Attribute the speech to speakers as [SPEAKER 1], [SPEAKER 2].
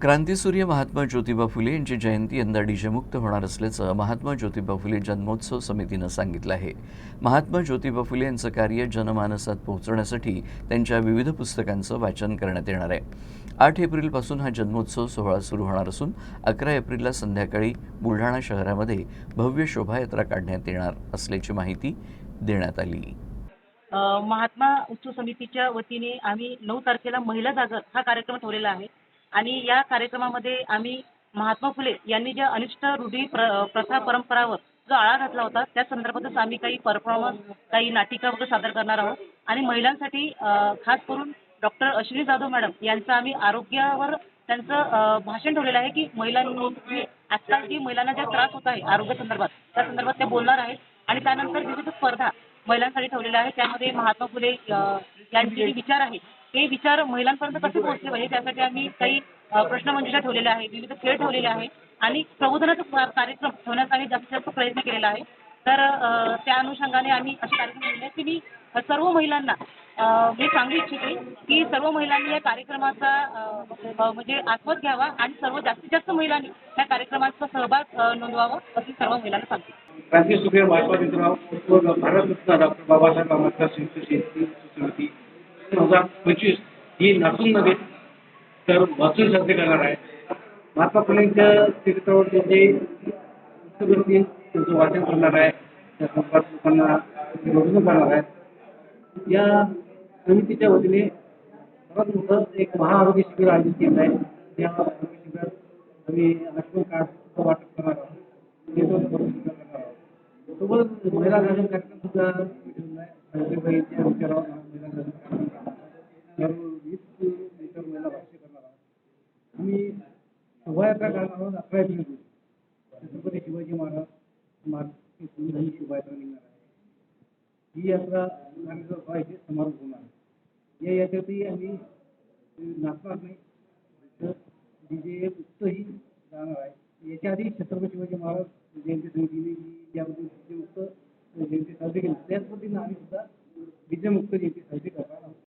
[SPEAKER 1] क्रांतीसूर्य महात्मा ज्योतिबा फुले यांची जयंती यंदा डीजेमुक्त होणार असल्याचं महात्मा ज्योतिबा फुले जन्मोत्सव समितीनं सांगितलं आहे. महात्मा ज्योतिबा फुले यांचं कार्य जनमानसात पोहोचवण्यासाठी त्यांच्या विविध पुस्तकांचं वाचन करण्यात येणार आहे. आठ एप्रिलपासून हा जन्मोत्सव सोहळा सुरू होणार असून अकरा एप्रिलला संध्याकाळी बुलढाणा शहरामध्ये भव्य शोभायात्रा काढण्यात येणार असल्याची माहिती देण्यात आली.
[SPEAKER 2] महात्मा उत्सव समितीच्या वतीने आम्ही नऊ तारखेला महिला जागर हा कार्यक्रम ठेवलेला आहे. आणि या कार्यक्रमामध्ये आम्ही महात्मा फुले यांनी ज्या अनिष्ट रूढी प्र प्रथा परंपरावर जो आळा घातला होता त्या संदर्भातच आम्ही काही परफॉर्मन्स काही नाटिका वगैरे सादर करणार आहोत. आणि महिलांसाठी खास करून डॉक्टर अश्विनी जाधव मॅडम यांचं आम्ही आरोग्यावर त्यांचं भाषण ठेवलेलं आहे की महिलांनी आजकाल जी महिलांना ज्या त्रास होत आहे आरोग्य संदर्भात त्या संदर्भात त्या बोलणार आहेत. आणि त्यानंतर विविध स्पर्धा महिलांसाठी ठेवलेल्या आहेत त्यामध्ये महात्मा फुले यांचे जे विचार आहेत हे विचार महिलांपर्यंत कसे पोहोचले पाहिजे? त्यासाठी आम्ही काही प्रश्नमंजुषा ठेवलेल्या आहेत विविध खेळ ठेवलेले आहेत आणि प्रबोधनाचा कार्यक्रम ठेवण्याचा आम्ही जास्तीत जास्त प्रयत्न केलेला आहे. तर त्या अनुषंगाने आम्ही असे कार्यक्रम ठेवले की मी सर्व महिलांना मी सांगू इच्छिते की सर्व महिलांनी या कार्यक्रमाचा म्हणजे आस्वाद घ्यावा आणि सर्व जास्तीत जास्त महिलांनी या कार्यक्रमाचा सहभाग नोंदवावा अशी सर्व महिलांना सांगते.
[SPEAKER 3] क्रांती सूर्य महात्मा ज्योतिराव भारतरत्न डॉक्टर बाबासाहेब आंबेडकर संयुक्त शेतकरी समिती हजार पंचवीस ही नसून नव्हे तर वाचून साजरी करणार आहे. महात्मा फुलेंच्या चरित्रावर जे जे असतील त्यांचं वाचन करणार आहे त्या संदर्भात लोकांना प्रबोधन करणार आहे. या समितीच्या वतीने सर्वात मोठं एक महाआरोग्य शिबिर आयोजित केलं आहे. या आरोग्य शिबिरात आम्ही आयुष्यमान कार्डचं वाटप करणार आहोत. सोबत महिला गाजन कार्यक्रम सुद्धा आहे. सावित्रीबाईंच्या विचारावर महिला गाजन कार्यक्रम वीस लिटर महिला भाष्य करणार आहोत आम्ही शोभायात्रा करणार आहोत अकरा एप्रिल रोजी छत्रपती शिवाजी महाराज मार्ग ही शोभायात्रा निघणार आहे ही यात्रा नागरिक व्हायचे समारोप होणार आहे. या यात्रेतही आम्ही नाचणार नाही तर डीजे मुक्तही जाणार आहे याच्या आधी छत्रपती शिवाजी महाराज जयंती समितीने ही ज्यामध्ये डीजे मुक्त जयंती साजरी केली त्याच पद्धतीनं आम्ही सुद्धा डीजे मुक्त जयंती साजरी करणार